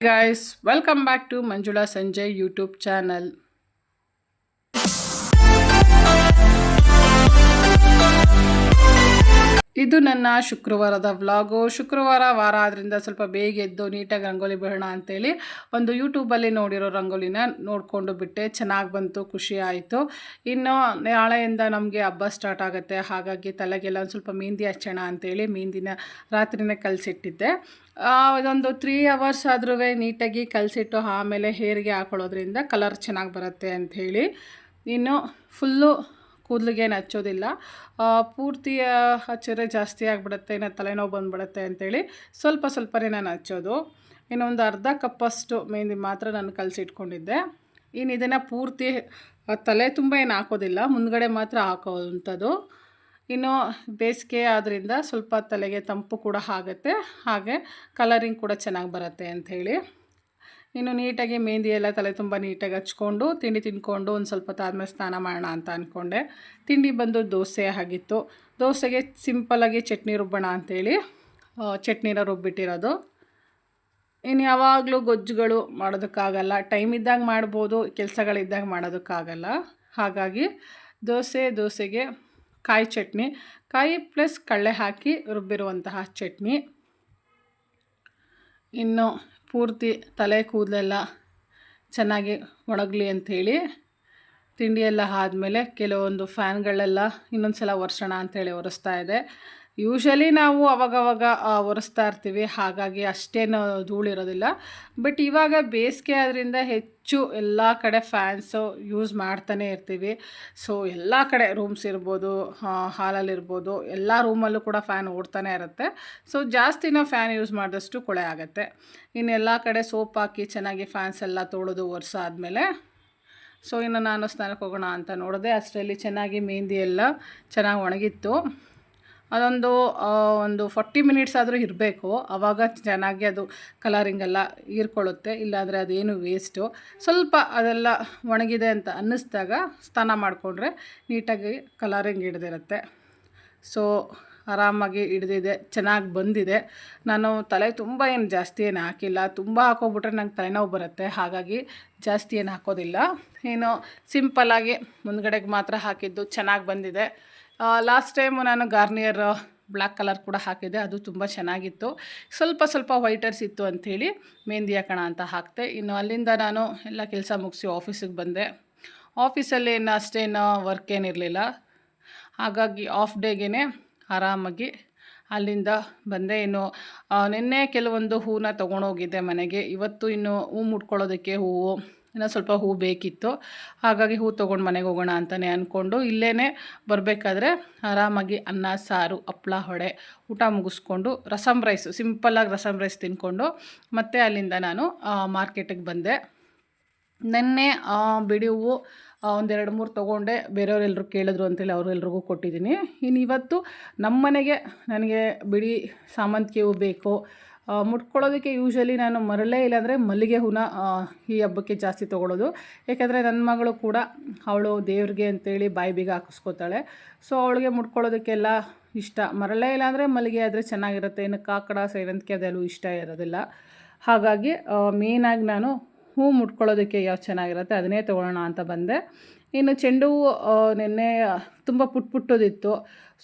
guys welcome back to manjula sanjay youtube channel ಇದು ನನ್ನ ಶುಕ್ರವಾರದ ವ್ಲಾಗು. ಶುಕ್ರವಾರ ವಾರ ಆದ್ದರಿಂದ ಸ್ವಲ್ಪ ಬೇಗ ಎದ್ದು ನೀಟಾಗಿ ರಂಗೋಲಿ ಬಿಡೋಣ ಅಂತೇಳಿ ಒಂದು ಯೂಟ್ಯೂಬಲ್ಲಿ ನೋಡಿರೋ ರಂಗೋಲಿನ ನೋಡಿಕೊಂಡು ಬಿಟ್ಟೆ. ಚೆನ್ನಾಗಿ ಬಂತು, ಖುಷಿ ಆಯಿತು. ಇನ್ನು ನಾಳೆಯಿಂದ ನಮಗೆ ಹಬ್ಬ ಸ್ಟಾರ್ಟ್ ಆಗುತ್ತೆ. ಹಾಗಾಗಿ ತಲೆಗೆಲ್ಲ ಒಂದು ಸ್ವಲ್ಪ ಮೆಹಂದಿ ಹಚ್ಚೋಣ ಅಂತೇಳಿ ಮೆಹಂದಿನ ರಾತ್ರಿನೇ ಕಲಸಿಟ್ಟಿದ್ದೆ. ಇದೊಂದು ತ್ರೀ ಅವರ್ಸ್ ಆದ್ರೂ ನೀಟಾಗಿ ಕಲಸಿಟ್ಟು ಆಮೇಲೆ ಹೇರಿಗೆ ಹಾಕೊಳ್ಳೋದ್ರಿಂದ ಕಲರ್ ಚೆನ್ನಾಗಿ ಬರುತ್ತೆ ಅಂಥೇಳಿ ಇನ್ನು ಫುಲ್ಲು ಕೂದಲಿಗೆ ಏನು ಹಚ್ಚೋದಿಲ್ಲ. ಪೂರ್ತಿಯ ಪೂರ್ತಿ ಹಚ್ಚಿದ್ರೆ ಜಾಸ್ತಿ ಆಗಿಬಿಡುತ್ತೆ, ಇನ್ನು ತಲೆನೋವು ಬಂದುಬಿಡುತ್ತೆ ಅಂತೇಳಿ ಸ್ವಲ್ಪ ಸ್ವಲ್ಪನೇ ನಾನು ಹಚ್ಚೋದು. ಇನ್ನೊಂದು ಅರ್ಧ ಕಪ್ಪಷ್ಟು ಮೆಹಂದಿ ಮಾತ್ರ ನಾನು ಕಲಸಿಟ್ಕೊಂಡಿದ್ದೆ. ಇನ್ನು ಇದನ್ನು ಪೂರ್ತಿ ತಲೆ ತುಂಬ ಏನು ಹಾಕೋದಿಲ್ಲ, ಮುಂದ್ಗಡೆ ಮಾತ್ರ ಹಾಕೋವಂಥದ್ದು. ಇನ್ನು ಬೇಸಿಗೆ ಆದ್ದರಿಂದ ಸ್ವಲ್ಪ ತಲೆಗೆ ತಂಪು ಕೂಡ ಆಗುತ್ತೆ, ಹಾಗೆ ಕಲರಿಂಗ್ ಕೂಡ ಚೆನ್ನಾಗಿ ಬರುತ್ತೆ ಅಂಥೇಳಿ. ಇನ್ನು ನೀಟಾಗಿ ಮೆಹಂದಿ ಎಲ್ಲ ತಲೆ ತುಂಬ ನೀಟಾಗಿ ಹಚ್ಕೊಂಡು, ತಿಂಡಿ ತಿಂದ್ಕೊಂಡು ಒಂದು ಸ್ವಲ್ಪ ತಾದ್ಮೇಲೆ ಸ್ನಾನ ಮಾಡೋಣ ಅಂತ ಅಂದ್ಕೊಂಡೆ ತಿಂಡಿ ಬಂದು ದೋಸೆ ಆಗಿತ್ತು. ದೋಸೆಗೆ ಸಿಂಪಲಾಗಿ ಚಟ್ನಿ ರುಬ್ಬೋಣ ಅಂಥೇಳಿ ಚಟ್ನಿನ ರುಬ್ಬಿಟ್ಟಿರೋದು. ಇನ್ನು ಯಾವಾಗಲೂ ಗೊಜ್ಜುಗಳು ಮಾಡೋದಕ್ಕಾಗಲ್ಲ. ಟೈಮ್ ಇದ್ದಾಗ ಮಾಡ್ಬೋದು, ಕೆಲಸಗಳಿದ್ದಾಗ ಮಾಡೋದಕ್ಕಾಗಲ್ಲ. ಹಾಗಾಗಿ ದೋಸೆ, ದೋಸೆಗೆ ಕಾಯಿ ಚಟ್ನಿ. ಕಾಯಿ ಪ್ಲಸ್ ಕಳ್ಳೆ ಹಾಕಿ ರುಬ್ಬಿರುವಂತಹ ಚಟ್ನಿ. ಇನ್ನು ಪೂರ್ತಿ ತಲೆ ಕೂದಲೆಲ್ಲ ಚೆನ್ನಾಗಿ ಒಣಗಲಿ ಅಂಥೇಳಿ ತಿಂಡಿ ಎಲ್ಲ ಆದಮೇಲೆ ಕೆಲವೊಂದು ಫ್ಯಾನ್ಗಳೆಲ್ಲ ಇನ್ನೊಂದು ಸಲ ಒರೆಸೋಣ ಅಂಥೇಳಿ ಒರೆಸ್ತಾ ಇದೆ. ಯೂಶಲಿ ನಾವು ಅವಾಗವಾಗ ಒರೆಸ್ತಾ ಇರ್ತೀವಿ. ಹಾಗಾಗಿ ಅಷ್ಟೇನು ಧೂಳಿರೋದಿಲ್ಲ. ಬಟ್ ಇವಾಗ ಬೇಸಿಗೆ ಆದ್ದರಿಂದ ಹೆಚ್ಚು ಎಲ್ಲ ಕಡೆ ಫ್ಯಾನ್ಸು ಯೂಸ್ ಮಾಡ್ತಾನೆ ಇರ್ತೀವಿ. ಸೊ ಎಲ್ಲ ಕಡೆ ರೂಮ್ಸ್ ಇರ್ಬೋದು ಹಾಲಲ್ಲಿರ್ಬೋದು ಎಲ್ಲ ರೂಮಲ್ಲೂ ಕೂಡ ಫ್ಯಾನ್ ಓಡ್ತಾನೆ ಇರುತ್ತೆ. ಸೊ ಜಾಸ್ತಿ ನಾವು ಫ್ಯಾನ್ ಯೂಸ್ ಮಾಡಿದಷ್ಟು ಕೊಳೆ ಆಗುತ್ತೆ. ಇನ್ನು ಎಲ್ಲ ಕಡೆ ಸೋಪ್ ಹಾಕಿ ಚೆನ್ನಾಗಿ ಫ್ಯಾನ್ಸ್ ಎಲ್ಲ ತೊಳೆದು ಒರೆಸ ಆದಮೇಲೆ ಸೊ ಇನ್ನು ನಾನು ಸ್ನಾನಕ್ಕೆ ಹೋಗೋಣ ಅಂತ ನೋಡಿದೆ ಅಷ್ಟರಲ್ಲಿ ಚೆನ್ನಾಗಿ ಮೆಹಂದಿ ಎಲ್ಲ ಚೆನ್ನಾಗಿ ಒಣಗಿತ್ತು. ಅದೊಂದು ಒಂದು ಫಾರ್ಟಿ ಮಿನಿಟ್ಸ್ ಆದರೂ ಇರಬೇಕು. ಆವಾಗ ಚೆನ್ನಾಗಿ ಅದು ಕಲರಿಂಗ್ ಎಲ್ಲ ಹೀರ್ಕೊಳ್ಳುತ್ತೆ. ಇಲ್ಲಾಂದರೆ ಅದೇನು ವೇಸ್ಟು. ಸ್ವಲ್ಪ ಅದೆಲ್ಲ ಒಣಗಿದೆ ಅಂತ ಅನ್ನಿಸ್ದಾಗ ಸ್ನಾನ ಮಾಡಿಕೊಂಡ್ರೆ ನೀಟಾಗಿ ಕಲರಿಂಗ್ ಹಿಡ್ದಿರುತ್ತೆ. ಸೊ, ಆರಾಮಾಗಿ ಹಿಡ್ದಿದೆ, ಚೆನ್ನಾಗಿ ಬಂದಿದೆ. ನಾನು ತಲೆ ತುಂಬ ಏನು ಜಾಸ್ತಿ ಏನು ಹಾಕಿಲ್ಲ. ತುಂಬ ಹಾಕೋಬಿಟ್ರೆ ನಂಗೆ ತಲೆನೋವು ಬರುತ್ತೆ. ಹಾಗಾಗಿ ಜಾಸ್ತಿ ಏನು ಹಾಕೋದಿಲ್ಲ. ಏನು ಸಿಂಪಲ್ಲಾಗಿ ಮುಂದ್ಗಡೆಗೆ ಮಾತ್ರ ಹಾಕಿದ್ದು ಚೆನ್ನಾಗಿ ಬಂದಿದೆ. ಲಾಸ್ಟ್ ಟೈಮು ನಾನು ಗಾರ್ನಿಯರ್ ಬ್ಲ್ಯಾಕ್ ಕಲರ್ ಕೂಡ ಹಾಕಿದ್ದೆ. ಅದು ತುಂಬ ಚೆನ್ನಾಗಿತ್ತು. ಸ್ವಲ್ಪ ಸ್ವಲ್ಪ ವೈಟರ್ಸ್ ಇತ್ತು ಅಂಥೇಳಿ ಮೆಹಂದಿ ಕಣ ಅಂತ ಹಾಕಿದೆ ಇನ್ನು ಅಲ್ಲಿಂದ ನಾನು ಎಲ್ಲ ಕೆಲಸ ಮುಗಿಸಿ ಆಫೀಸಿಗೆ ಬಂದೆ. ಆಫೀಸಲ್ಲಿ ಏನು ಅಷ್ಟೇನು ವರ್ಕ್ ಏನಿರಲಿಲ್ಲ ಹಾಗಾಗಿ ಆಫ್ ಡೇಗೇ ಆರಾಮಾಗಿ ಅಲ್ಲಿಂದ ಬಂದೆ. ಇನ್ನು ನಿನ್ನೆ ಕೆಲವೊಂದು ಹೂವನ್ನ ತೊಗೊಂಡೋಗಿದ್ದೆ ಮನೆಗೆ. ಇವತ್ತು ಇನ್ನು ಹೂ ಮುಟ್ಕೊಳ್ಳೋದಕ್ಕೆ ಹೂವು ಇನ್ನೂ ಸ್ವಲ್ಪ ಹೂ ಬೇಕಿತ್ತು. ಹಾಗಾಗಿ ಹೂ ತೊಗೊಂಡು ಮನೆಗೆ ಹೋಗೋಣ ಅಂತಲೇ ಅಂದ್ಕೊಂಡು ಇಲ್ಲೇ ಬರಬೇಕಾದ್ರೆ ಆರಾಮಾಗಿ ಅನ್ನ, ಸಾರು, ಹಪ್ಳ ಹೊಡೆ ಊಟ ಮುಗಿಸ್ಕೊಂಡು ರಸಮ್ ರೈಸ್ ಸಿಂಪಲ್ಲಾಗಿ ರಸಮ್ ರೈಸ್ ತಿನ್ಕೊಂಡು ಮತ್ತೆ ಅಲ್ಲಿಂದ ನಾನು ಮಾರ್ಕೆಟಿಗೆ ಬಂದೆ. ನೆನ್ನೆ ಹೂವು ಒಂದೆರಡು ಮೂರು ತೊಗೊಂಡೆ. ಬೇರೆಯವರೆಲ್ಲರೂ ಕೇಳಿದ್ರು ಅಂತೇಳಿ ಅವರೆಲ್ರಿಗೂ ಕೊಟ್ಟಿದ್ದೀನಿ ಇನ್ನು ಇವತ್ತು ನಮ್ಮ ಮನೆಗೆ ನನಗೆ ಬಿಡಿ ಸಾಮಂತಿಗೆ ಹೂವು ಬೇಕು ಮುಟ್ಕೊಳ್ಳೋದಕ್ಕೆ ಯೂಶಲಿ ನಾನು ಮರಳೇ ಇಲ್ಲಾಂದರೆ ಮಲ್ಲಿಗೆ ಹೂನ ಈ ಹಬ್ಬಕ್ಕೆ ಜಾಸ್ತಿ ತೊಗೊಳ್ಳೋದು ಏಕೆಂದರೆ ನನ್ನ ಮಗಳು ಕೂಡ ಅವಳು ದೇವ್ರಿಗೆ ಅಂತೇಳಿ ಬಾಯಿ ಬೀಗ ಹಾಕಿಸ್ಕೋತಾಳೆ. ಸೊ ಅವಳಿಗೆ ಮುಟ್ಕೊಳ್ಳೋದಕ್ಕೆಲ್ಲ ಇಷ್ಟ. ಮರಳೇ ಇಲ್ಲಾಂದರೆ ಮಲ್ಲಿಗೆ ಆದರೆ ಚೆನ್ನಾಗಿರುತ್ತೆ. ಇನ್ನು ಕಾಕಡ ಸೇವಂತಿಗೆ ಅದೆಲ್ಲೂ ಇಷ್ಟ ಇರೋದಿಲ್ಲ. ಹಾಗಾಗಿ ಮೇಯ್ನಾಗಿ ನಾನು ಹೂ ಮುಟ್ಕೊಳ್ಳೋದಕ್ಕೆ ಯಾವ ಚೆನ್ನಾಗಿರುತ್ತೆ ಅದನ್ನೇ ತೊಗೊಳ್ಳೋಣ ಅಂತ ಬಂದೆ. ಇನ್ನು ಚೆಂಡು ಹೂವು ನಿನ್ನೆ ತುಂಬ ಪುಟ್ ಪುಟ್ಟೋದಿತ್ತು.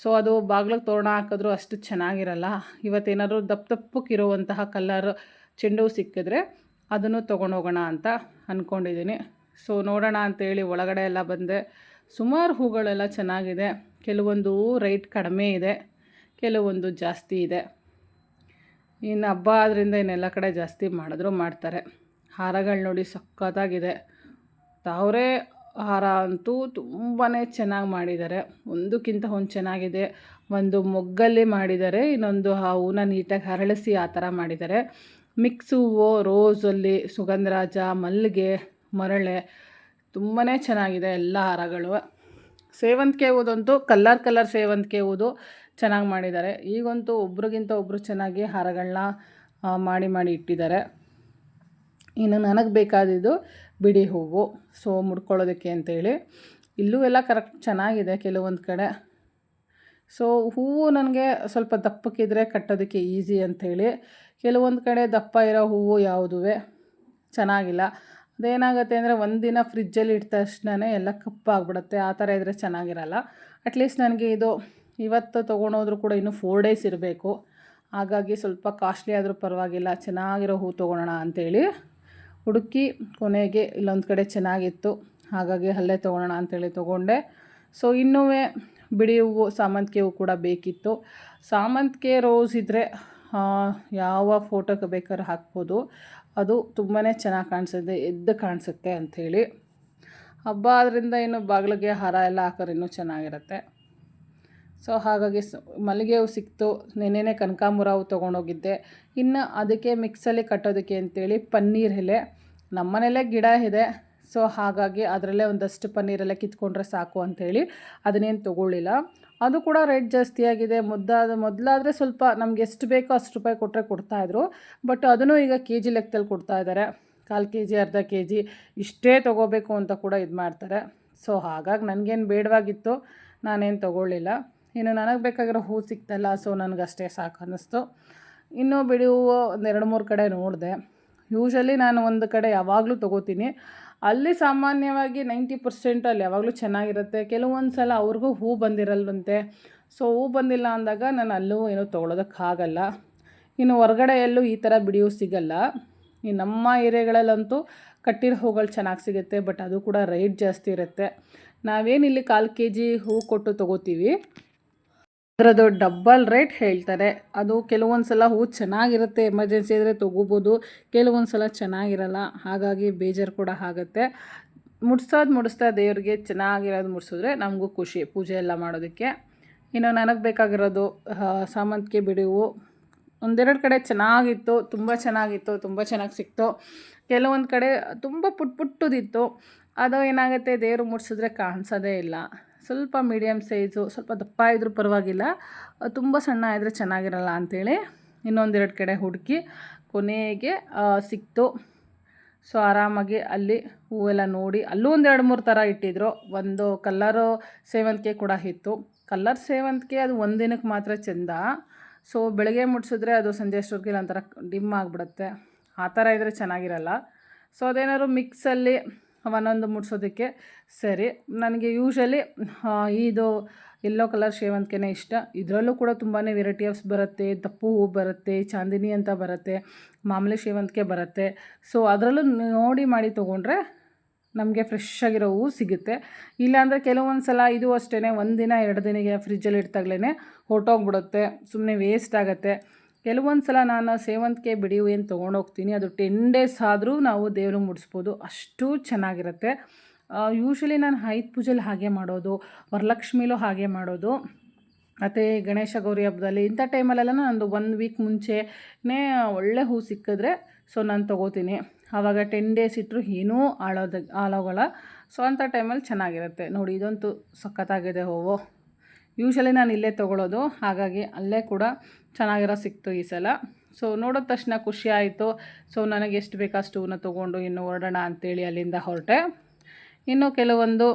ಸೊ ಅದು ಬಾಗ್ಲಿಗೆ ತೋರಣ ಹಾಕಿದ್ರು ಅಷ್ಟು ಚೆನ್ನಾಗಿರಲ್ಲ. ಇವತ್ತೇನಾದರೂ ದಪ್ಪ ದಪ್ಪಕ್ಕಿರುವಂತಹ ಕಲ್ಲರ್ ಚೆಂಡು ಹೂ ಸಿಕ್ಕಿದ್ರೆ ಅದನ್ನು ತೊಗೊಂಡೋಗೋಣ ಅಂತ ಅಂದ್ಕೊಂಡಿದ್ದೀನಿ ಸೊ ನೋಡೋಣ ಅಂತೇಳಿ ಒಳಗಡೆ ಎಲ್ಲ ಬಂದೆ. ಸುಮಾರು ಹೂಗಳೆಲ್ಲ ಚೆನ್ನಾಗಿದೆ. ಕೆಲವೊಂದು ರೈಟ್ ಕಡಿಮೆ ಇದೆ, ಕೆಲವೊಂದು ಜಾಸ್ತಿ ಇದೆ. ಇನ್ನು ಹಬ್ಬ ಆದ್ದರಿಂದ ಇನ್ನೆಲ್ಲ ಕಡೆ ಜಾಸ್ತಿ ಮಾಡಿದ್ರು ಮಾಡ್ತಾರೆ. ಹಾರಗಳು ನೋಡಿ ಸಖತ್ತಾಗಿದೆ. ತಾವರೆ ಹಾರ ಅಂತೂ ತುಂಬಾ ಚೆನ್ನಾಗಿ ಮಾಡಿದ್ದಾರೆ. ಒಂದಕ್ಕಿಂತ ಒಂದು ಚೆನ್ನಾಗಿದೆ. ಒಂದು ಮೊಗ್ಗಲ್ಲಿ ಮಾಡಿದ್ದಾರೆ, ಇನ್ನೊಂದು ಆ ಹೂನ ನೀಟಾಗಿ ಹರಳಿಸಿ ಆ ಥರ ಮಾಡಿದ್ದಾರೆ. ಮಿಕ್ಸ್ ಹೂವು ರೋಸಲ್ಲಿ ಸುಗಂಧರಾಜ, ಮಲ್ಲಿಗೆ, ಮರಳೆ ತುಂಬಾ ಚೆನ್ನಾಗಿದೆ ಎಲ್ಲ ಹಾರಗಳು. ಸೇವಂತಿಗೆ ಹೂದಂತೂ ಕಲ್ಲರ್ ಕಲರ್ ಸೇವಂತಿಗೆ ಹೂದು ಚೆನ್ನಾಗಿ ಮಾಡಿದ್ದಾರೆ. ಈಗಂತೂ ಒಬ್ರಿಗಿಂತ ಒಬ್ಬರು ಚೆನ್ನಾಗಿ ಹಾರಗಳನ್ನ ಮಾಡಿ ಮಾಡಿ ಇಟ್ಟಿದ್ದಾರೆ. ಇನ್ನು ನನಗೆ ಬೇಕಾದಿದ್ದು ಬಿಡಿ ಹೂವು. ಸೊ ಮುಡ್ಕೊಳ್ಳೋದಕ್ಕೆ ಅಂತೇಳಿ. ಇಲ್ಲೂ ಎಲ್ಲ ಕರೆಕ್ಟ್ ಚೆನ್ನಾಗಿದೆ ಕೆಲವೊಂದು ಕಡೆ. ಸೊ ಹೂವು ನನಗೆ ಸ್ವಲ್ಪ ದಪ್ಪಕ್ಕಿದ್ರೆ ಕಟ್ಟೋದಕ್ಕೆ ಈಸಿ ಅಂಥೇಳಿ ಕೆಲವೊಂದು ಕಡೆ ದಪ್ಪ ಇರೋ ಹೂವು ಯಾವುದುವೆ? ಚೆನ್ನಾಗಿಲ್ಲ. ಅದೇನಾಗುತ್ತೆ ಅಂದರೆ ಒಂದಿನ ಫ್ರಿಜ್ಜಲ್ಲಿ ಇಟ್ಟ ತಕ್ಷಣವೇ ಎಲ್ಲ ಕಪ್ಪಾಗ್ಬಿಡುತ್ತೆ. ಆ ಥರ ಇದ್ದರೆ ಚೆನ್ನಾಗಿರಲ್ಲ. ಅಟ್ಲೀಸ್ಟ್ ನನಗೆ ಇದು ಇವತ್ತು ತೊಗೊಂಡೋದ್ರೂ ಕೂಡ ಇನ್ನೂ ಫೋರ್ ಡೇಸ್ ಇರಬೇಕು. ಹಾಗಾಗಿ ಸ್ವಲ್ಪ ಕಾಸ್ಟ್ಲಿ ಆದರೂ ಪರವಾಗಿಲ್ಲ. ಚೆನ್ನಾಗಿರೋ ಹೂ ತೊಗೊಳೋಣ ಅಂಥೇಳಿ ಹುಡುಕಿ ಕೊನೆಗೆ ಇಲ್ಲೊಂದು ಕಡೆ ಚೆನ್ನಾಗಿತ್ತು. ಹಾಗಾಗಿ ಅಲ್ಲೇ ತೊಗೊಳೋಣ ಅಂತೇಳಿ ತೊಗೊಂಡೆ. ಸೊ ಇನ್ನೂ ಬಿಡಿ ಹೂವು, ಸಾಮಂತಿಗೆ ಹೂವು ಕೂಡ ಬೇಕಿತ್ತು. ಸಾಮಂತಿಗೆ ರೋಸ್ ಇದ್ದರೆ ಯಾವ ಫೋಟೋಗೆ ಬೇಕಾದ್ರೆ ಹಾಕ್ಬೋದು. ಅದು ತುಂಬಾ ಚೆನ್ನಾಗಿ ಕಾಣಿಸುತ್ತೆ ಎದ್ದು ಕಾಣಿಸುತ್ತೆ ಅಂಥೇಳಿ ಹಬ್ಬ ಆದ್ದರಿಂದ ಇನ್ನು ಬಾಗಿಲಿಗೆ ಹಾರ ಎಲ್ಲ ಹಾಕೋರು ಇನ್ನೂ ಚೆನ್ನಾಗಿರುತ್ತೆ. ಸೊ ಹಾಗಾಗಿ ಮಲ್ಲಿಗೆ ಹೂವು ಸಿಕ್ತು. ನೆನ್ನೆನೆ ಕನಕಾಂಬರ ಹೂವು ತೊಗೊಂಡೋಗಿದ್ದೆ. ಇನ್ನು ಅದಕ್ಕೆ ಮಿಕ್ಸಲ್ಲಿ ಕಟ್ಟೋದಕ್ಕೆ ಅಂತೇಳಿ ಪನ್ನೀರ್ ಎಲೆ. ನಮ್ಮನೇಲೇ ಗಿಡ ಇದೆ. ಸೊ ಹಾಗಾಗಿ ಅದರಲ್ಲೇ ಒಂದಷ್ಟು ಪನ್ನೀರೆಲ್ಲ ಕಿತ್ಕೊಂಡ್ರೆ ಸಾಕು ಅಂಥೇಳಿ ಅದನ್ನೇನು ತೊಗೊಳ್ಳಿಲ್ಲ. ಅದು ಕೂಡ ರೇಟ್ ಜಾಸ್ತಿ ಆಗಿದೆ. ಮುದ್ದಾದ, ಮೊದಲಾದರೆ ಸ್ವಲ್ಪ ನಮ್ಗೆ ಎಷ್ಟು ಬೇಕೋ ಅಷ್ಟು ರೂಪಾಯಿ ಕೊಟ್ಟರೆ ಕೊಡ್ತಾಯಿದ್ರು ಬಟ್ ಅದನ್ನು ಈಗ ಕೆ ಜಿ ಲೆಕ್ಕದಲ್ಲಿ ಕೊಡ್ತಾ ಇದ್ದಾರೆ. ಕಾಲು ಕೆ ಜಿ ಅರ್ಧ ಕೆ ಜಿ ಇಷ್ಟೇ ತೊಗೋಬೇಕು ಅಂತ ಕೂಡ ಇದು ಮಾಡ್ತಾರೆ. ಸೊ ಹಾಗಾಗಿ ನನಗೇನು ಬೇಡವಾಗಿತ್ತು. ನಾನೇನು ತೊಗೊಳ್ಳಿಲ್ಲ. ಇನ್ನು ನನಗೆ ಬೇಕಾಗಿರೋ ಹೂ ಸಿಕ್ತಲ್ಲ ಸೊ ನನಗಷ್ಟೇ ಸಾಕು ಅನ್ನಿಸ್ತು ಇನ್ನೂ ಬಿಡಿ ಹೂವು ಒಂದು ಎರಡು ಮೂರು ಕಡೆ ನೋಡಿದೆ. ಯೂಶಲಿ ನಾನು ಒಂದು ಕಡೆ ಯಾವಾಗಲೂ ತೊಗೋತೀನಿ. ಅಲ್ಲಿ ಸಾಮಾನ್ಯವಾಗಿ ನೈಂಟಿ ಪರ್ಸೆಂಟ್ ಅಲ್ಲಿ ಯಾವಾಗಲೂ ಚೆನ್ನಾಗಿರುತ್ತೆ. ಕೆಲವೊಂದು ಸಲ ಅವ್ರಿಗೂ ಹೂ ಬಂದಿರಲ್ವಂತೆ. ಸೊ ಹೂ ಬಂದಿಲ್ಲ ಅಂದಾಗ ನಾನು ಅಲ್ಲೂ ಏನೂ ತೊಗೊಳೋದಕ್ಕಾಗಲ್ಲ. ಇನ್ನು ಹೊರಗಡೆ ಎಲ್ಲೂ ಈ ಥರ ಬಿಡಿಯೂ ಸಿಗಲ್ಲ. ಈ ನಮ್ಮ ಏರಿಯಾಗಳಲ್ಲಂತೂ ಕಟ್ಟಿರೋ ಹೂಗಳು ಚೆನ್ನಾಗಿ ಸಿಗುತ್ತೆ, ಬಟ್ ಅದು ಕೂಡ ರೇಟ್ ಜಾಸ್ತಿ ಇರುತ್ತೆ. ನಾವೇನಿಲ್ಲಿ ಕಾಲು ಕೆ ಜಿ ಹೂ ಕೊಟ್ಟು ತೊಗೋತೀವಿ. ಅದರದ್ದು ಡಬ್ಬಲ್ ರೇಟ್ ಹೇಳ್ತಾರೆ. ಅದು ಕೆಲವೊಂದು ಸಲ ಹೂ ಚೆನ್ನಾಗಿರುತ್ತೆ ಎಮರ್ಜೆನ್ಸಿ ಇದ್ದರೆ ತೊಗೋಬೋದು. ಕೆಲವೊಂದು ಸಲ ಚೆನ್ನಾಗಿರಲ್ಲ, ಹಾಗಾಗಿ ಬೇಜಾರು ಕೂಡ ಆಗುತ್ತೆ. ಮುಡ್ಸೋದು ಮುಡಿಸ್ತಾ ದೇವ್ರಿಗೆ ಚೆನ್ನಾಗಿರೋದು ಮುಡಿಸಿದ್ರೆ ನಮಗೂ ಖುಷಿ ಪೂಜೆ ಎಲ್ಲ ಮಾಡೋದಕ್ಕೆ. ಇನ್ನು ನನಗೆ ಬೇಕಾಗಿರೋದು ಸಾಮಂತಿಗೆ ಬಿಡುವು. ಒಂದೆರಡು ಕಡೆ ಚೆನ್ನಾಗಿತ್ತು, ತುಂಬ ಚೆನ್ನಾಗಿತ್ತು, ತುಂಬ ಚೆನ್ನಾಗಿ ಸಿಕ್ತು. ಕೆಲವೊಂದು ಕಡೆ ತುಂಬ ಪುಟ್ ಪುಟ್ಟದಿತ್ತು. ಅದು ಏನಾಗುತ್ತೆ, ದೇವರು ಮುಡಿಸಿದ್ರೆ ಕಾಣಿಸೋದೇ ಇಲ್ಲ. ಸ್ವಲ್ಪ ಮೀಡಿಯಮ್ ಸೈಜು ಸ್ವಲ್ಪ ದಪ್ಪ ಇದ್ದರೂ ಪರವಾಗಿಲ್ಲ. ತುಂಬ ಸಣ್ಣ ಇದ್ದರೆ ಚೆನ್ನಾಗಿರಲ್ಲ ಅಂಥೇಳಿ ಇನ್ನೊಂದೆರಡು ಕಡೆ ಹುಡುಕಿ ಕೊನೆಗೆ ಸಿಕ್ತು. ಸೊ ಆರಾಮಾಗಿ ಅಲ್ಲಿ ಹೂವೆಲ್ಲ ನೋಡಿ, ಅಲ್ಲೂ ಒಂದು ಎರಡು ಮೂರು ಥರ ಇಟ್ಟಿದ್ರು. ಒಂದು ಕಲ್ಲರು ಸೇವಂತಿಗೆ ಕೂಡ ಇತ್ತು. ಕಲ್ಲರ್ ಸೇವಂತಿಗೆ ಅದು ಒಂದು ದಿನಕ್ಕೆ ಮಾತ್ರ ಚೆಂದ. ಸೊ ಬೆಳಗ್ಗೆ ಮುಟ್ಸಿದ್ರೆ ಅದು ಸಂಜೆ ಅಷ್ಟೊತ್ತಿಗೆ ಒಂಥರ ಡಿಮ್ ಆಗಿಬಿಡುತ್ತೆ. ಆ ಥರ ಇದ್ದರೆ ಚೆನ್ನಾಗಿರಲ್ಲ. ಸೊ ಅದೇನಾದ್ರು ಮಿಕ್ಸಲ್ಲಿ ಒಂದೊಂದು ಮುಟ್ಸೋದಕ್ಕೆ ಸರಿ, ನನಗೆ ಯೂಶಲಿ ಇದು ಎಲ್ಲೋ ಕಲರ್ ಸೇವಂತಿಗೆನೇ ಇಷ್ಟ. ಇದರಲ್ಲೂ ಕೂಡ ತುಂಬಾ ವೆರೈಟಿ ಆಫ್ಸ್ ಬರುತ್ತೆ. ದಪ್ಪು ಹೂ ಬರುತ್ತೆ, ಚಾಂದಿನಿ ಅಂತ ಬರುತ್ತೆ, ಮಾಮೂಲಿ ಸೇವಂತಿಗೆ ಬರುತ್ತೆ. ಸೊ ಅದರಲ್ಲೂ ನೋಡಿ ಮಾಡಿ ತೊಗೊಂಡ್ರೆ ನಮಗೆ ಫ್ರೆಶ್ ಆಗಿರೋ ಹೂವು ಸಿಗುತ್ತೆ. ಇಲ್ಲಾಂದರೆ ಕೆಲವೊಂದು ಸಲ ಇದು ಅಷ್ಟೇ ಒಂದು ದಿನ ಎರಡು ದಿನಕ್ಕೆ ಫ್ರಿಜ್ಜಲ್ಲಿ ಇಡ್ತಾಗ್ಲೇ ಹೊರ್ಟೋಗ್ಬಿಡುತ್ತೆ. ಸುಮ್ಮನೆ ವೇಸ್ಟ್ ಆಗುತ್ತೆ. ಕೆಲವೊಂದು ಸಲ ನಾನು ಸೇವಂತಿಗೆ ಬಿಡಿ ಏನು ತೊಗೊಂಡೋಗ್ತೀನಿ, ಅದು ಟೆನ್ ಡೇಸ್ ಆದರೂ ನಾವು ದೇವ್ರಿಗೆ ಮುಡಿಸ್ಬೋದು. ಅಷ್ಟು ಚೆನ್ನಾಗಿರುತ್ತೆ. ಯೂಶ್ವಲಿ ನಾನು ಹೈತ್ ಪೂಜೆಲಿ ಹಾಗೆ ಮಾಡೋದು, ವರಲಕ್ಷ್ಮಿಲೂ ಹಾಗೆ ಮಾಡೋದು. ಮತ್ತು ಗಣೇಶ ಗೌರಿ ಹಬ್ಬದಲ್ಲಿ ಇಂಥ ಟೈಮಲ್ಲೆಲ್ಲ ನಾನು ಒಂದು ವೀಕ್ ಮುಂಚೆನೇ ಒಳ್ಳೆ ಹೂ ಸಿಕ್ಕಿದ್ರೆ ಸೊ ನಾನು ತೊಗೋತೀನಿ. ಆವಾಗ ಟೆನ್ ಡೇಸ್ ಇಟ್ಟರು ಏನೂ ಆಳೋದ ಹಾಳಾಗೋಲ್ಲ ಸೊ ಅಂಥ ಟೈಮಲ್ಲಿ ಚೆನ್ನಾಗಿರುತ್ತೆ. ನೋಡಿ, ಇದಂತೂ ಸಖತ್ತಾಗಿದೆ ಹೂವು. ಯೂಶ್ವಲಿ ನಾನು ಇಲ್ಲೇ ತೊಗೊಳೋದು. ಹಾಗಾಗಿ ಅಲ್ಲೇ ಕೂಡ ಚೆನ್ನಾಗಿರೋ ಸಿಕ್ತು ಈ ಸಲ. ಸೊ ನೋಡಿದ ತಕ್ಷಣ ಖುಷಿ ಆಯಿತು. ಸೊ ನನಗೆ ಎಷ್ಟು ಬೇಕೋ ಹೂವನ್ನ ತೊಗೊಂಡು ಇನ್ನು ಹೊರಡೋಣ ಅಂಥೇಳಿ ಅಲ್ಲಿಂದ ಹೊರಟೆ. ಇನ್ನು ಕೆಲವೊಂದು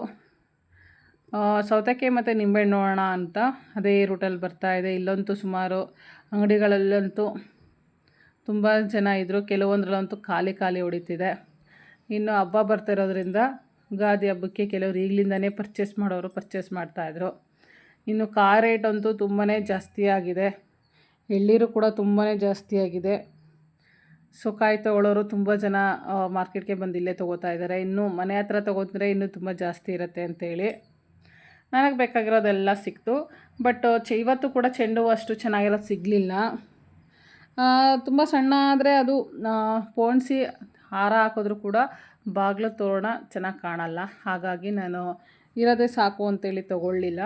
ಸೌತೆಕಾಯಿ ಮತ್ತು ನಿಂಬೆಹಣ್ಣು ನೋಡೋಣ ಅಂತ. ಅದೇ ರೂಟಲ್ಲಿ ಇದೆ. ಇಲ್ಲಂತೂ ಸುಮಾರು ಅಂಗಡಿಗಳಲ್ಲಂತೂ ತುಂಬ ಜನ ಇದ್ದರು ಕೆಲವೊಂದರಲ್ಲಂತೂ ಖಾಲಿ ಖಾಲಿ ಹೊಡಿತಿದೆ. ಇನ್ನು ಹಬ್ಬ ಬರ್ತಿರೋದ್ರಿಂದ ಯುಗಾದಿ ಹಬ್ಬಕ್ಕೆ ಕೆಲವರು ಈಗಲಿಂದನೇ ಪರ್ಚೇಸ್ ಮಾಡೋರು ಪರ್ಚೇಸ್ ಮಾಡ್ತಾಯಿದ್ರು ಇನ್ನು ಕಾರ್ ರೇಟ್ ಅಂತೂ ತುಂಬಾ ಜಾಸ್ತಿ ಆಗಿದೆ. ಎಳ್ಳೀರು ಕೂಡ ತುಂಬಾ ಜಾಸ್ತಿ ಆಗಿದೆ. ಸೊ, ಕಾಯಿ ತೊಗೊಳ್ಳೋರು ತುಂಬ ಜನ ಮಾರ್ಕೆಟ್ಗೆ ಬಂದು ಇಲ್ಲೇ ತೊಗೋತಾ ಇದ್ದಾರೆ ಇನ್ನು ಮನೆ ಹತ್ರ ತೊಗೋತಾರೆ ಇನ್ನೂ ತುಂಬ ಜಾಸ್ತಿ ಇರುತ್ತೆ ಅಂತೇಳಿ ನನಗೆ ಬೇಕಾಗಿರೋದೆಲ್ಲ ಸಿಕ್ತು. ಬಟ್, ಚೆ, ಇವತ್ತು ಕೂಡ ಚೆಂಡು ಅಷ್ಟು ಚೆನ್ನಾಗಿರೋದು ಸಿಗಲಿಲ್ಲ. ತುಂಬ ಸಣ್ಣ ಆದರೆ ಅದು ಪೋಣಿಸಿ ಹಾರ ಹಾಕಿದ್ರು ಕೂಡ ಬಾಗಿಲು ತೋರಣ ಚೆನ್ನಾಗಿ ಕಾಣಲ್ಲ. ಹಾಗಾಗಿ ನಾನು ಇರೋದೇ ಸಾಕು ಅಂತೇಳಿ ತೊಗೊಳ್ಳಿಲ್ಲ.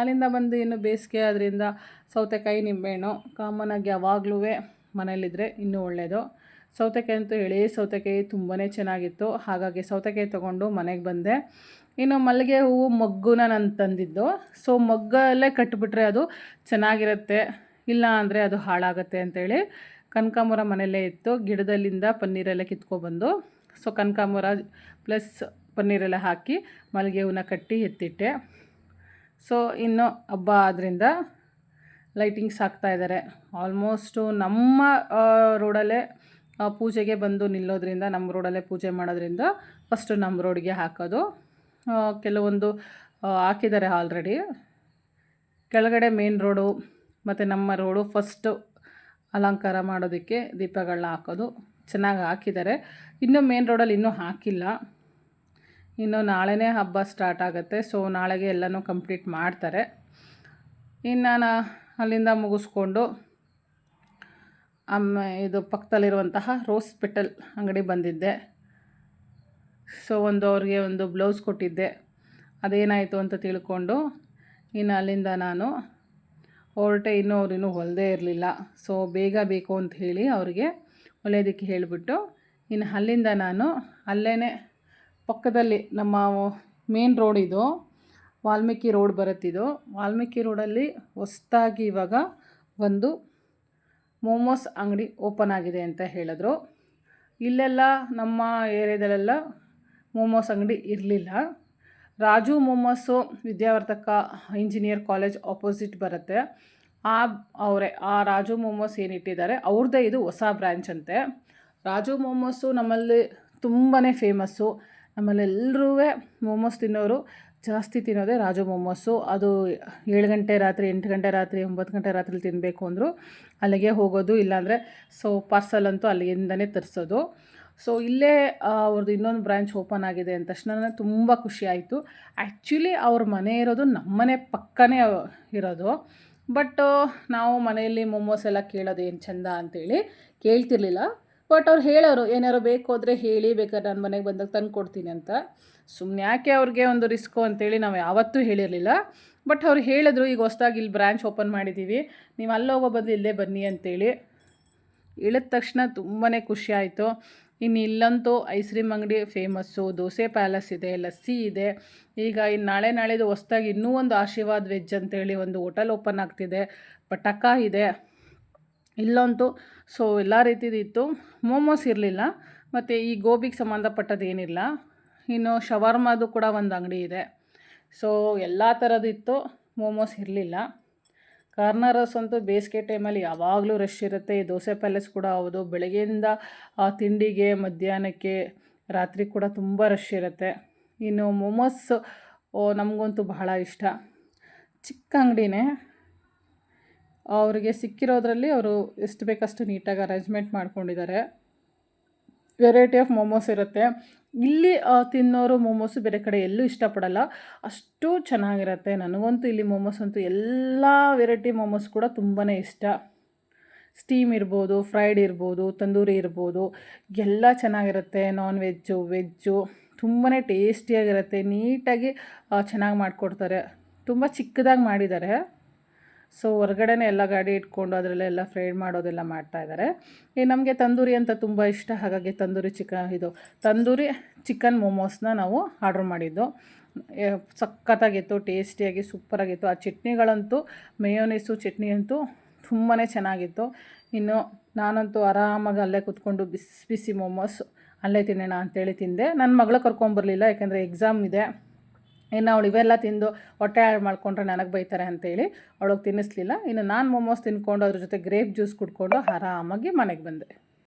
ಅಲ್ಲಿಂದ ಬಂದು ಇನ್ನು ಬೇಸಿಗೆ ಅದರಿಂದ ಸೌತೆಕಾಯಿ ನಿಂಬೆಹಣ್ಣು ಕಾಮನಾಗಿ ಯಾವಾಗಲೂ ಮನೇಲಿದ್ದರೆ ಇನ್ನೂ ಒಳ್ಳೆಯದು ಸೌತೆಕಾಯಿ ಅಂತೂ ಎಳೆ ಸೌತೆಕಾಯಿ ತುಂಬಾ ಚೆನ್ನಾಗಿತ್ತು. ಹಾಗಾಗಿ ಸೌತೆಕಾಯಿ ತೊಗೊಂಡು ಮನೆಗೆ ಬಂದೆ. ಇನ್ನು ಮಲ್ಲಿಗೆ ಹೂವು ಮಗ್ಗುನ ನಾನು ತಂದಿದ್ದು ಸೊ ಮಗ್ಗಲ್ಲೇ ಕಟ್ಟಿಬಿಟ್ರೆ ಅದು ಚೆನ್ನಾಗಿರುತ್ತೆ. ಇಲ್ಲ ಅಂದರೆ ಅದು ಹಾಳಾಗುತ್ತೆ ಅಂತೇಳಿ ಕನಕಾಂಬರ ಮನೆಯಲ್ಲೇ ಇತ್ತು. ಗಿಡದಲ್ಲಿಂದ ಪನ್ನೀರೆಲ್ಲ ಕಿತ್ಕೊಬಂದು. ಸೊ ಕನಕಾಂಬರ ಪ್ಲಸ್ ಪನ್ನೀರೆಲ್ಲ ಹಾಕಿ ಮಲ್ಲಿಗೆ ಹೂವನ್ನ ಕಟ್ಟಿ ಎತ್ತಿಟ್ಟೆ. ಸೊ ಇನ್ನು ಹಬ್ಬ ಆದ್ದರಿಂದ ಲೈಟಿಂಗ್ಸ್ ಹಾಕ್ತಾ ಇದ್ದಾರೆ. ಆಲ್ಮೋಸ್ಟು ನಮ್ಮ ರೋಡಲ್ಲೇ ಪೂಜೆಗೆ ಬಂದು ನಿಲ್ಲೋದ್ರಿಂದ, ನಮ್ಮ ರೋಡಲ್ಲೇ ಪೂಜೆ ಮಾಡೋದ್ರಿಂದ ಫಸ್ಟು ನಮ್ಮ ರೋಡಿಗೆ ಹಾಕೋದು. ಕೆಲವೊಂದು ಹಾಕಿದ್ದಾರೆ ಆಲ್ರೆಡಿ ಕೆಳಗಡೆ ಮೇನ್ ರೋಡು ಮತ್ತು ನಮ್ಮ ರೋಡು ಫಸ್ಟು ಅಲಂಕಾರ ಮಾಡೋದಕ್ಕೆ ದೀಪಗಳನ್ನ ಹಾಕೋದು. ಚೆನ್ನಾಗಿ ಹಾಕಿದ್ದಾರೆ. ಇನ್ನೂ ಮೇನ್ ರೋಡಲ್ಲಿ ಇನ್ನೂ ಹಾಕಿಲ್ಲ. ಇನ್ನು ನಾಳೆನೇ ಹಬ್ಬ ಸ್ಟಾರ್ಟ್ ಆಗುತ್ತೆ. ಸೊ ನಾಳೆಗೆ ಎಲ್ಲನೂ ಕಂಪ್ಲೀಟ್ ಮಾಡ್ತಾರೆ. ಇನ್ನು ನಾನು ಅಲ್ಲಿಂದ ಮುಗಿಸ್ಕೊಂಡು ಆಮೇ ಇದು ಪಕ್ಕದಲ್ಲಿರುವಂತಹ ರೋಸ್ ಪೆಟಲ್ ಅಂಗಡಿ ಬಂದಿದ್ದೆ. ಸೊ ಒಂದು ಅವ್ರಿಗೆ ಒಂದು ಬ್ಲೌಸ್ ಕೊಟ್ಟಿದ್ದೆ. ಅದೇನಾಯಿತು ಅಂತ ತಿಳ್ಕೊಂಡು, ಇನ್ನು ಅಲ್ಲಿಂದ ನಾನು ಹೊರಟೆ. ಇನ್ನೂ ಅವ್ರು ಇನ್ನೂ ಹೊಲದೇ ಇರಲಿಲ್ಲ. ಸೊ ಬೇಗ ಬೇಕು ಅಂತ ಹೇಳಿ ಅವರಿಗೆ ಹೊಲೆಯೋದಕ್ಕೆ ಹೇಳಿಬಿಟ್ಟು, ಇನ್ನು ಅಲ್ಲಿಂದ ನಾನು ಅಲ್ಲೇ ಪಕ್ಕದಲ್ಲಿ ನಮ್ಮ ಮೇನ್ ರೋಡ್ ಇದು, ವಾಲ್ಮೀಕಿ ರೋಡ್ ಬರುತ್ತಿದ್ದು ವಾಲ್ಮೀಕಿ ರೋಡಲ್ಲಿ ಹೊಸ್ದಾಗಿ ಇವಾಗ ಒಂದು ಮೋಮೋಸ್ ಅಂಗಡಿ ಓಪನ್ ಆಗಿದೆ ಅಂತ ಹೇಳಿದ್ರು. ಇಲ್ಲೆಲ್ಲ ನಮ್ಮ ಏರಿಯಾದಲ್ಲೆಲ್ಲ ಮೋಮೋಸ್ ಅಂಗಡಿ ಇರಲಿಲ್ಲ. Raju momos Vidyavardhaka engineer college opposite ಬರುತ್ತೆ. ಆ ಅವರೇ, ಆ ರಾಜು ಮೋಮೋಸ್ ಏನಿಟ್ಟಿದ್ದಾರೆ ಅವ್ರದ್ದೇ ಇದು ಹೊಸ ಬ್ರ್ಯಾಂಚ್ ಅಂತೆ. ರಾಜು ಮೋಮೋಸು ನಮ್ಮಲ್ಲಿ ತುಂಬಾ ಫೇಮಸ್ಸು ನಮ್ಮಲ್ಲಿ ಎಲ್ಲರೂ ಮೋಮೋಸ್ ತಿನ್ನೋರು ಜಾಸ್ತಿ ತಿನ್ನೋದೇ ರಾಜು ಮೋಮೋಸು. ಅದು ಏಳು ಗಂಟೆ ರಾತ್ರಿ, ಎಂಟು ಗಂಟೆ ರಾತ್ರಿ, ಒಂಬತ್ತು ಗಂಟೆ ರಾತ್ರಿ ತಿನ್ನಬೇಕು ಅಂದರು. ಅಲ್ಲಿಗೆ ಹೋಗೋದು ಇಲ್ಲಾಂದರೆ ಸೊ ಪಾರ್ಸಲ್ ಅಂತೂ ಅಲ್ಲಿಂದನೇ ತರಿಸೋದು. ಸೊ ಇಲ್ಲೇ ಅವ್ರದ್ದು ಇನ್ನೊಂದು ಬ್ರ್ಯಾಂಚ್ ಓಪನ್ ಆಗಿದೆ ಅಂದ ತಕ್ಷಣ ನನಗೆ ತುಂಬ ಖುಷಿ ಆಯಿತು. ಆ್ಯಕ್ಚುಲಿ ಅವ್ರ ಮನೆ ಇರೋದು ನಮ್ಮನೆ ಪಕ್ಕನೇ ಇರೋದು. ಬಟ್ ನಾವು ಮನೆಯಲ್ಲಿ ಮೊಮೋಸ್ ಎಲ್ಲ ಕೇಳೋದು ಏನು ಚಂದ ಅಂತೇಳಿ ಕೇಳ್ತಿರ್ಲಿಲ್ಲ. ಬಟ್ ಅವ್ರು ಹೇಳೋರು, ಏನಾರು ಬೇಕು ಅಂದರೆ ಹೇಳಿ, ಬೇಕಾದ್ರೆ ನಾನು ಮನೆಗೆ ಬಂದಾಗ ತಂದು ಕೊಡ್ತೀನಿ ಅಂತ. ಸುಮ್ಮನೆ ಯಾಕೆ ಅವ್ರಿಗೆ ಒಂದು ರಿಸ್ಕು ಅಂತೇಳಿ ನಾವು ಯಾವತ್ತೂ ಹೇಳಿರಲಿಲ್ಲ. ಬಟ್ ಅವ್ರು ಹೇಳಿದ್ರು, ಈಗ ಹೊಸ್ದಾಗಿ ಇಲ್ಲಿ ಬ್ರ್ಯಾಂಚ್ ಓಪನ್ ಮಾಡಿದ್ದೀವಿ ನೀವು ಅಲ್ಲೋಗೋ ಬದಲು ಇಲ್ಲೇ ಬನ್ನಿ ಅಂತೇಳಿ. ಇಳಿದ ತಕ್ಷಣ ತುಂಬಾ ಖುಷಿ ಆಯಿತು. ಇನ್ನು ಇಲ್ಲಂತೂ ಐಸ್ ಕ್ರೀಮ್ ಅಂಗಡಿ ಫೇಮಸ್ಸು ದೋಸೆ ಪ್ಯಾಲೇಸ್ ಇದೆ, ಲಸ್ಸಿ ಇದೆ. ಈಗ ಇನ್ನು ನಾಳೆ ನಾಳೆದು ಹೊಸ್ದಾಗಿ ಇನ್ನೂ ಒಂದು ಆಶೀರ್ವಾದ್ ವೆಜ್ ಅಂತೇಳಿ ಒಂದು ಹೋಟೆಲ್ ಓಪನ್ ಆಗ್ತಿದೆ. ಪಟಕ ಇದೆ. ಇಲ್ಲಂತೂ, ಸೊ, ಎಲ್ಲ ರೀತಿದಿತ್ತು. ಮೋಮೋಸ್ ಇರಲಿಲ್ಲ, ಮತ್ತು ಈ ಗೋಬಿಗೆ ಸಂಬಂಧಪಟ್ಟದ್ದು ಏನಿಲ್ಲ. ಇನ್ನು ಶವರ್ಮಾದು ಕೂಡ ಒಂದು ಅಂಗಡಿ ಇದೆ. ಸೊ, ಎಲ್ಲ ಥರದಿತ್ತು ಮೋಮೋಸ್ ಇರಲಿಲ್ಲ. ಕಾರ್ನರಸ್ ಅಂತೂ ಬೇಸಿಗೆ ಟೈಮಲ್ಲಿ ಯಾವಾಗಲೂ ರಶ್ ಇರುತ್ತೆ. ಈ ದೋಸೆ ಪ್ಯಾಲೇಸ್ ಕೂಡ ಹೌದು. ಬೆಳಗ್ಗೆಯಿಂದ, ಆ, ತಿಂಡಿಗೆ, ಮಧ್ಯಾಹ್ನಕ್ಕೆ, ರಾತ್ರಿ ಕೂಡ ತುಂಬ ರಶ್ ಇರುತ್ತೆ. ಇನ್ನು ಮೋಮೋಸ್ ನಮಗಂತೂ ಬಹಳ ಇಷ್ಟ. ಚಿಕ್ಕ ಅಂಗಡಿನೇ. ಅವರಿಗೆ ಸಿಕ್ಕಿರೋದ್ರಲ್ಲಿ ಅವರು ಎಷ್ಟು ಬೇಕಷ್ಟು ನೀಟಾಗಿ ಅರೇಂಜ್ಮೆಂಟ್ ಮಾಡ್ಕೊಂಡಿದ್ದಾರೆ. ವೆರೈಟಿ ಆಫ್ ಮೋಮೋಸ್ ಇರುತ್ತೆ. ಇಲ್ಲಿ ತಿನ್ನೋರು ಮೋಮೋಸು ಬೇರೆ ಕಡೆ ಎಲ್ಲೂ ಇಷ್ಟಪಡಲ್ಲ. ಅಷ್ಟು ಚೆನ್ನಾಗಿರುತ್ತೆ. ನನಗಂತೂ ಇಲ್ಲಿ ಮೋಮೋಸ್ ಅಂತೂ ಎಲ್ಲ ವೆರೈಟಿ ಮೋಮೋಸ್ ಕೂಡ ತುಂಬಾ ಇಷ್ಟ. ಸ್ಟೀಮ್ ಇರ್ಬೋದು ಫ್ರೈಡ್ ಇರ್ಬೋದು, ತಂದೂರಿ ಇರ್ಬೋದು, ಎಲ್ಲ ಚೆನ್ನಾಗಿರುತ್ತೆ. ನಾನ್ ವೆಜ್ಜು ವೆಜ್ಜು ತುಂಬಾ ಟೇಸ್ಟಿಯಾಗಿರುತ್ತೆ ನೀಟಾಗಿ ಚೆನ್ನಾಗಿ ಮಾಡಿಕೊಡ್ತಾರೆ. ತುಂಬ ಚಿಕ್ಕದಾಗಿ ಮಾಡಿದ್ದಾರೆ. ಸೊ ಹೊರಗಡೆನೇ ಎಲ್ಲ ಗಾಡಿ ಇಟ್ಕೊಂಡು ಅದರಲ್ಲೆಲ್ಲ ಫ್ರೈಡ್ ಮಾಡೋದೆಲ್ಲ ಮಾಡ್ತಾ ಇದ್ದಾರೆ ಈ ನಮಗೆ ತಂದೂರಿ ಅಂತ ತುಂಬ ಇಷ್ಟ. ಹಾಗಾಗಿ ತಂದೂರಿ ಚಿಕನ್, ಇದು ತಂದೂರಿ ಚಿಕನ್ ಮೋಮೋಸ್ನ ನಾವು ಆರ್ಡ್ರ್ ಮಾಡಿದ್ದು. ಸಖತ್ತಾಗಿತ್ತು, ಟೇಸ್ಟಿಯಾಗಿ ಸೂಪರಾಗಿತ್ತು. ಆ ಚಟ್ನಿಗಳಂತೂ, ಮೇಯೋನೀಸು ಚಟ್ನಿ ಅಂತೂ ತುಂಬಾ ಚೆನ್ನಾಗಿತ್ತು. ಇನ್ನು ನಾನಂತೂ ಆರಾಮಾಗಿ ಅಲ್ಲೇ ಕೂತ್ಕೊಂಡು ಬಿಸಿ ಬಿಸಿ ಮೋಮೋಸ್ ಅಲ್ಲೇ ತಿನ್ನೋಣ ಅಂತೇಳಿ ತಿಂದೆ. ನನ್ನ ಮಗಳು ಕರ್ಕೊಂಬರಲಿಲ್ಲ, ಯಾಕೆಂದರೆ ಎಕ್ಸಾಮ್ ಇದೆ. ಇನ್ನು ಅವಳು ಇವೆಲ್ಲ ತಿಂದು ಹೊಟ್ಟೆ ಹಾಳು ಮಾಡಿಕೊಂಡ್ರೆ ನನಗೆ ಬೈತಾರೆ ಅಂತೇಳಿ ಅವಳಿಗೆ ತಿನ್ನಿಸ್ಲಿಲ್ಲ. ಇನ್ನು ನಾನು ಮೋಮೋಸ್ ತಿನ್ಕೊಂಡು ಅದ್ರ ಜೊತೆ ಗ್ರೇಪ್ ಜ್ಯೂಸ್ ಕುಡ್ಕೊಂಡು ಆರಾಮಾಗಿ ಮನೆಗೆ ಬಂದೆ.